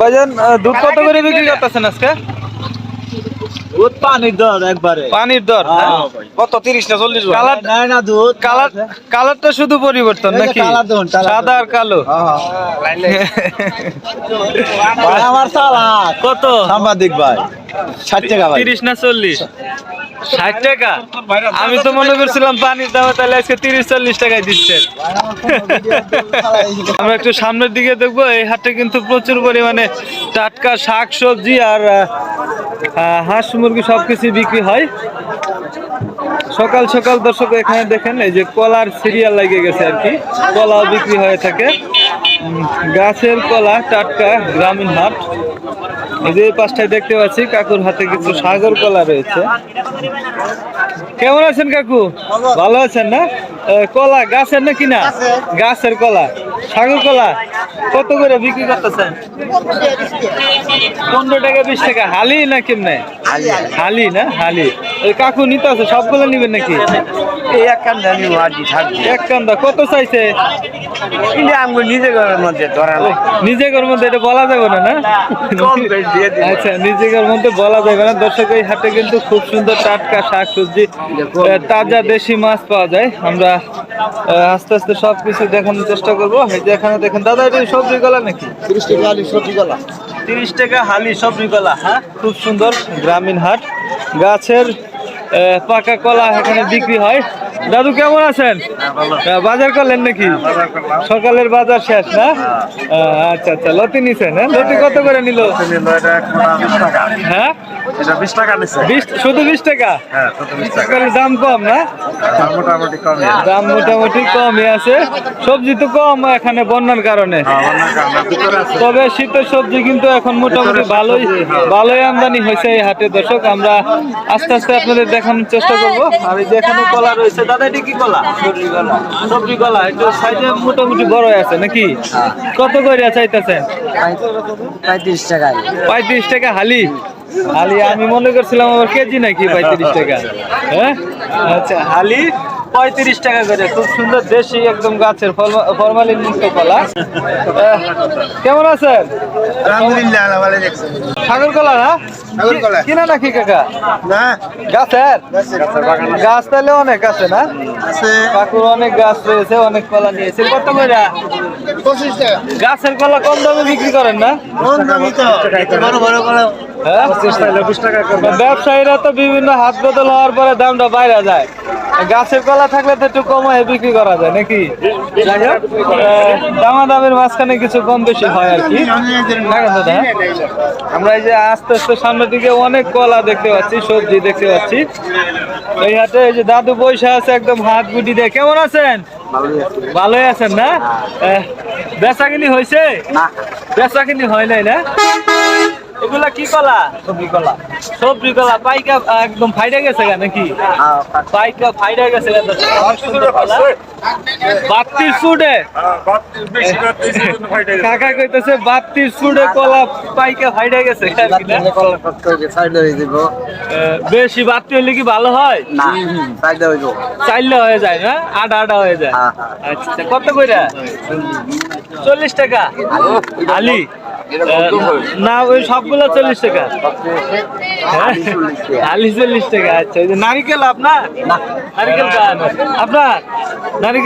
ভাইজান দুধ কত করে বিক্রি করতেছেন আজকে? দুধ পানির দর একবারে। পানির দর হ্যাঁ? কত তিরিশ না চল্লিশ কালার না না দুধ। কালার কালারটা শুধু পরিবর্তন নাকি? সাদা আর কালো? ভাই আমার কত? সাংবাদিক ভাই। ষাট টাকা তিরিশ না চল্লিশ? ষাট টাকা? আমি তো মনে করছিলাম পানির দামে তাহলে আজকে তিরিশ চল্লিশ টাকায় দিচ্ছেন আমরা একটু সামনের দিকে দেখব এই হাটে কিন্তু প্রচুর পরিমাণে টাটকা শাক সবজি আর হাঁস মুরগি সবকিছু বিক্রি হয়। সকাল সকাল দর্শক এখানে দেখেন এই যে কলার সিরিয়াল লেগে গেছে আর কি। কলাও বিক্রি হয়ে থাকে। গাছের কলা টাটকা গ্রামীণ হাট। এই যে পাশটায় দেখতে পাচ্ছি, কাকুর হাতে কিছু সাগর কলা রয়েছে। কেমন আছেন কাকু? ভালো আছেন না? কলা গাছের না? কিনা গাছের কলা। সাগর কলা কত করে বিক্রি করতেছেন? পনেরো টাকা, বিশ টাকা। হালি না কেমনে? হালি না? হালি। ওই কাকু নিতে আছে সবগুলো নিবেন নাকি? এই এক কান জানি ওয়াজি থাকবে। এক কান্দা কত চাইছে? কিন্তু আমি নিজে ঘরের মধ্যে ধরা ও, নিজেদের মধ্যে এটা বলা যাবে না না। আচ্ছা নিজেদের মধ্যে বলা যাবে না। দর্শক এই হাটে কিন্তু খুব সুন্দর টাটকা শাক সবজি তাজা দেশি মাছ পাওয়া যায়। আমরা আস্তে আস্তে সব কিছু দেখানোর চেষ্টা করব। এই যে এখানে দেখেন দাদা এটা সবজি গলা নাকি? তিরিশ টাকা আলু সবজি গলা তিরিশ টাকা হালি সবজি গলা হ্যাঁ? খুব সুন্দর গ্রামীণ হাট। গাছের পাকা কলা এখানে বিক্রি হয়। দাদু কেমন আছেন? বাজার করলেন নাকি? সকালের বাজার শেষ না? আচ্ছা আচ্ছা লতি নিছেন হ্যাঁ? লতি কত করে নিল? হ্যাঁ? বিশ শুধু বিশ টাকা? হ্যাঁ দাম কম না? দাম মোটামুটি কমই আছে। সবজি তো কম এখানে বন্যার কারণে। তবে শীতের সবজি কিন্তু এখন মোটামুটি ভালোই ভালোই আমদানি হয়েছে এই হাটে দর্শক। আমরা আস্তে আস্তে আপনাদের দেখানোর চেষ্টা করব। আর এই যে এখানেও কলা রয়েছে দাদা এটা কি কলা সবজি কলা একটু সাইজে মোটামুটি বড় আছে নাকি? কত করে চাইতেছেন পঁয়ত্রিশ টাকা পঁয়ত্রিশ টাকা হালি? হালি আমি মনে করছিলাম আবার কেজি নাকি পঁয়ত্রিশ টাকা? হ্যাঁ? আচ্ছা হালি? পঁয়ত্রিশ টাকা করে খুব সুন্দর দেশি একদম গাছের ফরমালিন মুক্ত কলা। কেমন আছেন? আলহামদুলিল্লাহ সাগর কলা না? সাগর কলা। কি- কিনা নাকি কাকা? না। গাছের? গাছ তাহলে অনেক আছে না? আছে। কাকুর অনেক গাছ রয়েছে অনেক কলা নিয়েছে। কত করে? গাছের কলা কম দামে বিক্রি করেন না? কোন দামি তো। বড় বড় কলা? ব্যবসায়ীরা তো বিভিন্ন হাত বদল হওয়ার পরে দামটা বাইরে যায়। গাছের কলা থাকলে তো একটু কমায় বিক্রি করা যায় নাকি? আহ, দামাদামের মাঝখানে কিছু কম বেশি হয় আর কি। কেন দাদা? আমরা এই যে আস্তে আস্তে সামনের দিকে অনেক কলা দেখতে পাচ্ছি সবজি দেখতে পাচ্ছি। এই হাটে এই যে দাদু পয়সা আছে একদম হাত গুটি দিয়ে। কেমন আছেন? ভালোই আছেন না? আহ, বেচাকিনি হয়েছে বেচাকিনি হয় নাই না? এগুলা কি কলা? সবজি কলা। সবজি কলা পাইকা একদম ফাইডা গেছে গা নাকি? পাইকা। ফাইডা গেছে গা তো। বাত্তির সুডে কাকা কইতেছে বাত্তির সুডে কলা পাইকা ফাইডা গেছে বেশি বাত্তি হলে কি ভালো হয়? চাইলে হয়ে যায় না? আডা আডা হয়ে যায়? হ্যাঁ, আচ্ছা আচ্ছা, কত কইরা? চল্লিশ টাকা। আলি? না ওই সবগুলো চল্লিশ টাকা। হ্যাঁ? আলি চল্লিশ টাকা। আচ্ছা নারিকেল আপনার? নারিকেল আপনার? নারিকেল